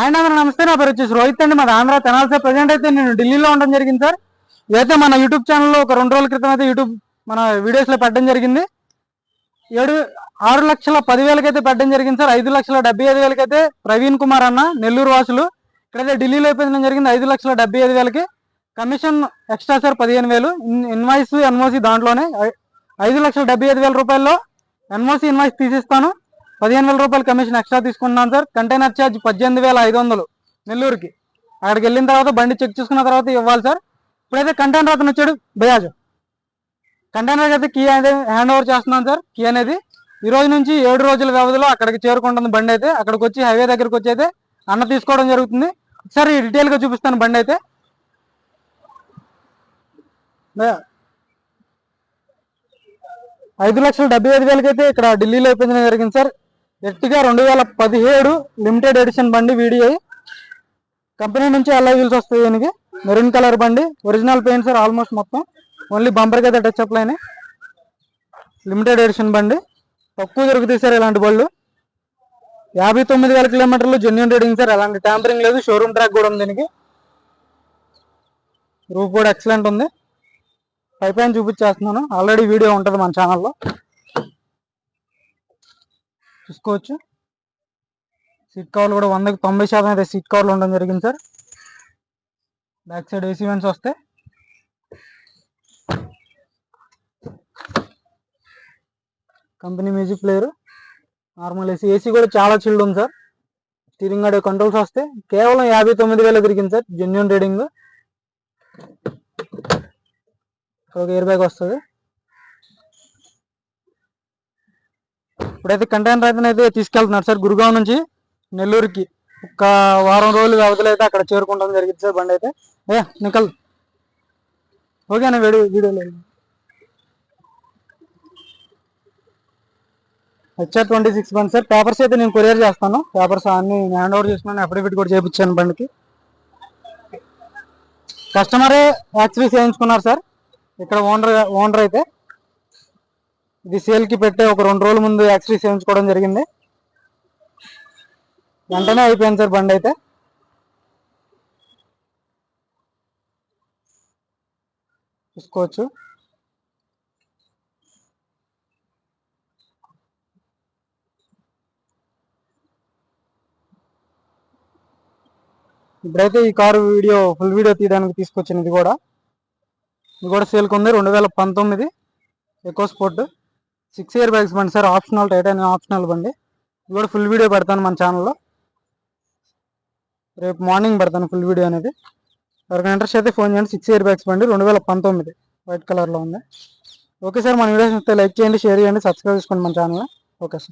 And అందరూ నమస్తే. నా పేరు వచ్చేసి రోహిత్ అండి. మాది ఆంధ్ర తెనాలి సార్ ప్రజెంట్ అయితే నేను ఢిల్లీలో ఉండడం జరిగింది సార్. ఇదైతే మన యూట్యూబ్ ఛానల్లో ఒక రెండు రోజుల క్రితం అయితే యూట్యూబ్ మన వీడియోస్లో పెట్టడం జరిగింది. ఏడు ఆరు లక్షల పదివేలకైతే పెట్టడం జరిగింది సార్. ఐదు లక్షల డెబ్బై ఐదు వేలకి అయితే ప్రవీణ్ కుమార్ అన్న నెల్లూరు వాసులు. ఇక్కడైతే ఢిల్లీలో అయిపోయించడం జరిగింది ఐదు లక్షల డెబ్బై ఐదు వేలకి. కమిషన్ ఎక్స్ట్రా సార్ పదిహేను వేలు. ఇన్వాయిస్ ఎన్ఓసి దాంట్లోనే ఐదు లక్షల డెబ్బై ఐదు వేల రూపాయల్లో ఎన్ఓసి ఇన్వాయిస్ తీసిస్తాను. పదిహేను వేల రూపాయలు కమిషన్ ఎక్స్ట్రా తీసుకుంటున్నాను సార్. కంటైనర్ ఛార్జ్ పద్దెనిమిది వేల ఐదు వందలు నెల్లూరుకి. అక్కడికి వెళ్ళిన తర్వాత బండి చెక్ చేసుకున్న తర్వాత ఇవ్వాలి సార్. ఇప్పుడైతే కంటైనర్ అతను వచ్చాడు బయాజ్. కంటైనర్ అయితే కీ అనేది హ్యాండ్ ఓవర్ చేస్తున్నాను సార్ కీ అనేది. ఈ రోజు నుంచి ఏడు రోజుల వ్యవధిలో అక్కడికి చేరుకుంటుంది బండి అయితే. అక్కడికి వచ్చి హైవే దగ్గరికి వచ్చి అయితే అన్న తీసుకోవడం జరుగుతుంది. ఒకసారి డీటెయిల్గా చూపిస్తాను బండి అయితే. ఐదు లక్షల డెబ్బై ఐదు వేలకి అయితే ఇక్కడ ఢిల్లీలో అయిపోయించడం జరిగింది సార్. ఎట్టిగా రెండు వేల పదిహేడు లిమిటెడ్ ఎడిషన్ బండి వీడియో. కంపెనీ నుంచి అలా వీల్స్ వస్తాయి దీనికి మెరూన్ కలర్ బండి ఒరిజినల్ పెయింట్ సార్ ఆల్మోస్ట్ మొత్తం. ఓన్లీ బంపర్కి అయితే touch up line. Limited edition బండి. తక్కువ దొరుకుతాయి సార్ ఇలాంటి బళ్ళు. యాభై తొమ్మిది వేల కిలోమీటర్లు జెన్యున్ రీడింగ్ సార్. అలాంటి ట్యాంపరింగ్ లేదు. షోరూమ్ ట్రాక్ కూడా ఉంది దీనికి. రూఫ్ కూడా ఎక్సలెంట్ ఉంది. పై పైన చూపించేస్తున్నాను. ఆల్రెడీ వీడియో ఉంటుంది మన ఛానల్లో చూసుకోవచ్చు. సీట్ కవర్లు కూడా వందకి తొంభై శాతం అయితే సీట్ కవర్లు ఉండడం జరిగింది sir back side AC vents వస్తాయి company music player normal AC AC కూడా చాలా చిల్డ్ ఉంది సార్ స్టీరింగ్ ఆడే కంట్రోల్స్ వస్తే. కేవలం యాభై తొమ్మిది వేలు దొరికింది సార్ జెన్యున్ రీడింగ్ ఒక ఇయర్ బ్యాగ్ వస్తుంది. ఇప్పుడైతే కంటైనర్ అయితే అయితే తీసుకెళ్తున్నారు సార్ గురుగావ్ నుంచి నెల్లూరుకి. ఒక వారం రోజులు వ్యవధిలో అయితే అక్కడ చేరుకుంటాం జరిగింది సార్ బండి అయితే. ఏ నికల్ ఓకేనా వీడియో వీడియోలో హెచ్ఆర్ ట్వంటీ సిక్స్ బండి సార్. పేపర్స్ అయితే నేను కొరియర్ చేస్తాను. పేపర్స్ అన్ని హ్యాండ్ ఓవర్ చేస్తున్నాను. అఫిడవిట్ కూడా చేయించాను బండికి. కస్టమరే యాక్సిస్ చేయించుకున్నారు సార్. ఇక్కడ ఓనర్ ఓనర్ అయితే. ఇది సేల్కి పెట్టే ఒక రెండు రోజుల ముందు యాక్చువల్లీ చేయించుకోవడం జరిగింది. వెంటనే అయిపోయింది సార్ బండి అయితే. చూసుకోవచ్చు. ఇప్పుడైతే ఈ కారు వీడియో ఫుల్ వీడియో తీయడానికి తీసుకొచ్చింది ఇది కూడా. ఇది కూడా సేల్కి ఉంది రెండు వేల పంతొమ్మిది EcoSport. Six airbags బండి సార్ ఆప్షనల్ టైటానియం ఆప్షనల్ బండి. ఇది కూడా ఫుల్ వీడియో పెడతాను మన ఛానల్లో రేపు మార్నింగ్ పెడతాను ఫుల్ వీడియో అనేది. ఎవరికైనా ఇంట్రెస్ట్ అయితే ఫోన్ చేయండి. సిక్స్ ఇయర్ బ్యాగ్స్ బండి రెండు వేల పంతొమ్మిది. వైట్ కలర్లో ఉంది. ఓకే సార్ మన వీడియోస్ లైక్ చేయండి షేర్ చేయండి సబ్స్క్రైబ్ చేసుకోండి మన ఛానల్ ఓకే సార్.